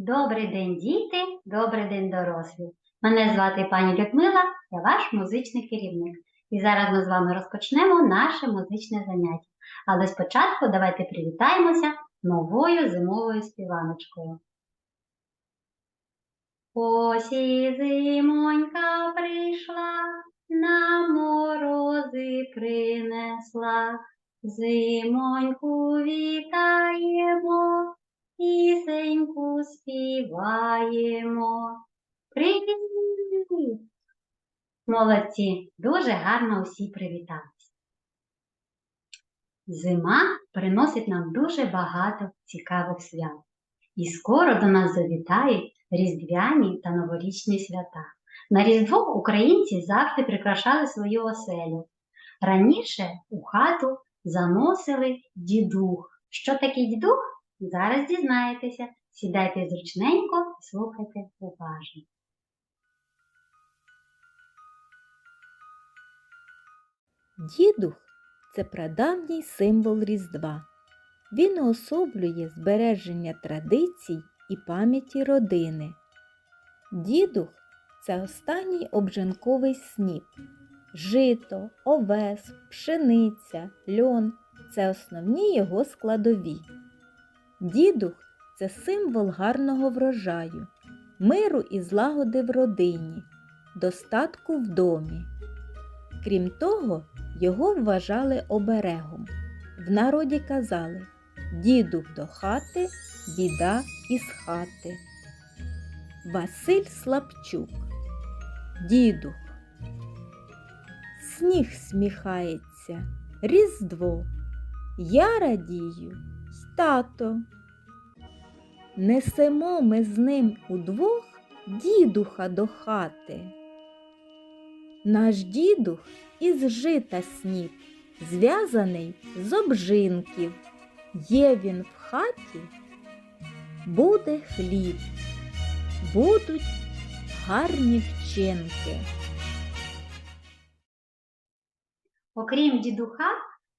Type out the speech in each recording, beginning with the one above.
Добрий день, діти, добрий день, дорослі. Мене звати пані Людмила, я ваш музичний керівник. І зараз ми з вами розпочнемо наше музичне заняття. Але спочатку давайте привітаємося новою зимовою співаночкою. Ось і зимонька прийшла, на морози принесла. Зимоньку вітаємо, співаємо. Привіт! Молодці, дуже гарно усі привіталися. Зима приносить нам дуже багато цікавих свят. І скоро до нас завітають різдвяні та новорічні свята. На Різдво українці завжди прикрашали свою оселю. Раніше у хату заносили дідух. Що таке дідух? Зараз дізнаєтеся. Сідайте зручненько і слухайте уважно. Дідух це прадавній символ Різдва. Він уособлює збереження традицій і пам'яті родини. Дідух це останній обжинковий сніп. Жито, овес, пшениця, льон це основні його складові. Дідух це символ гарного врожаю, миру і злагоди в родині, достатку в домі. Крім того, його вважали оберегом. В народі казали Дідух до хати, біда із хати. Василь Слабчук Дідух Сніг сміхається, Різдво. Я радію, тато. Несемо ми з ним удвох дідуха до хати. Наш дідух із жита сніп, зв'язаний з обжинків. Є він в хаті, буде хліб, будуть гарні вчинки. Окрім дідуха,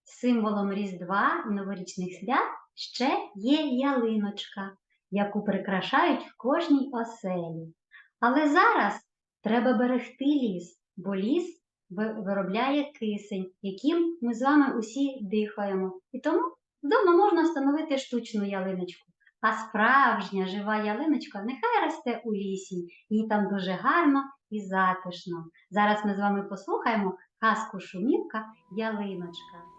символом Різдва і новорічних свят ще є ялиночка, яку прикрашають в кожній оселі. Але зараз треба берегти ліс, бо ліс виробляє кисень, яким ми з вами усі дихаємо. І тому вдома можна встановити штучну ялиночку. А справжня жива ялиночка нехай росте у лісі, їй там дуже гарно і затишно. Зараз ми з вами послухаємо казку Шумівка Ялиночка.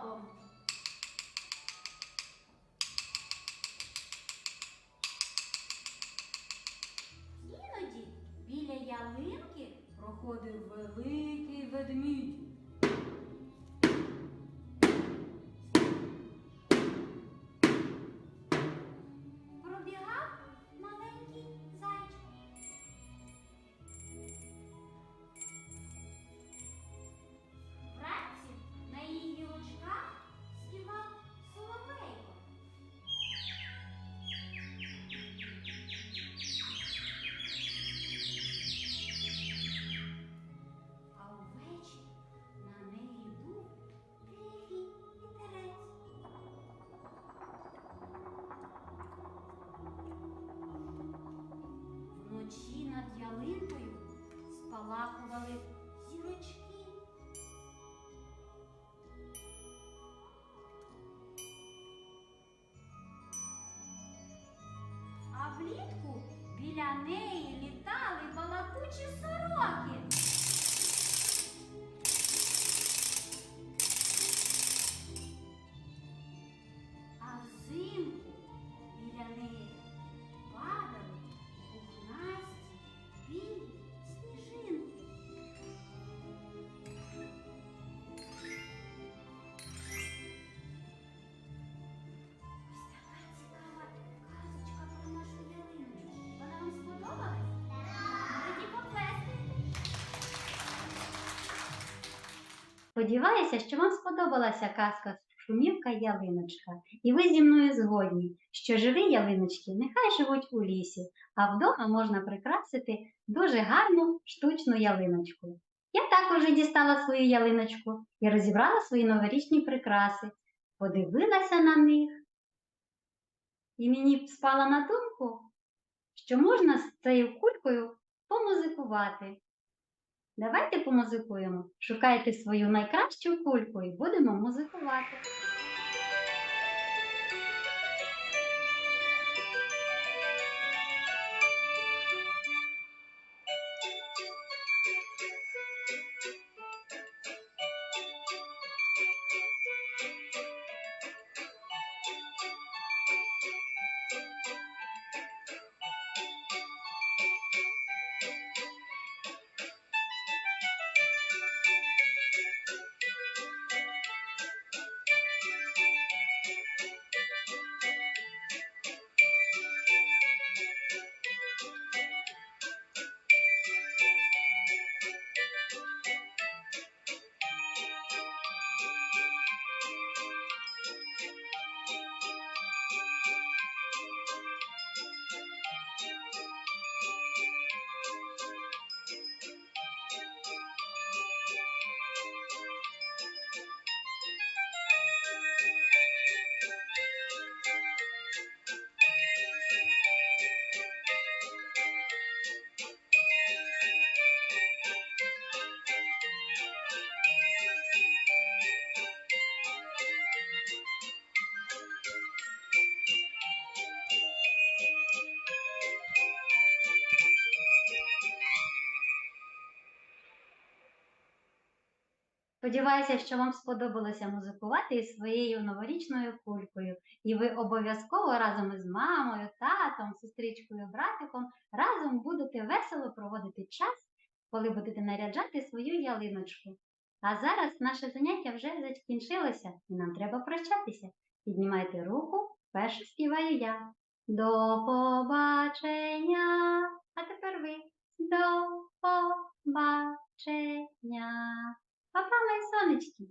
过 Don't Сподіваюся, що вам сподобалася казка Шумівка ялиночка, і ви зі мною згодні, що живі ялиночки нехай живуть у лісі, а вдома можна прикрасити дуже гарну штучну ялиночку. Я також дістала свою ялиночку і розібрала свої новорічні прикраси, подивилася на них. І мені спала на думку, що можна з цією кулькою помузикувати. Давайте помузикуємо. Шукайте свою найкращу кульку і будемо музикувати. Сподіваюся, що вам сподобалося музикувати із своєю новорічною кулькою, і ви обов'язково разом із мамою, татом, сестричкою, братиком разом будете весело проводити час, коли будете наряджати свою ялиночку. А зараз наше заняття вже закінчилося, і нам треба прощатися. Піднімайте руку, перше співаю я. До побачення. А тепер ви. До побачення. Папа, мої сонечки.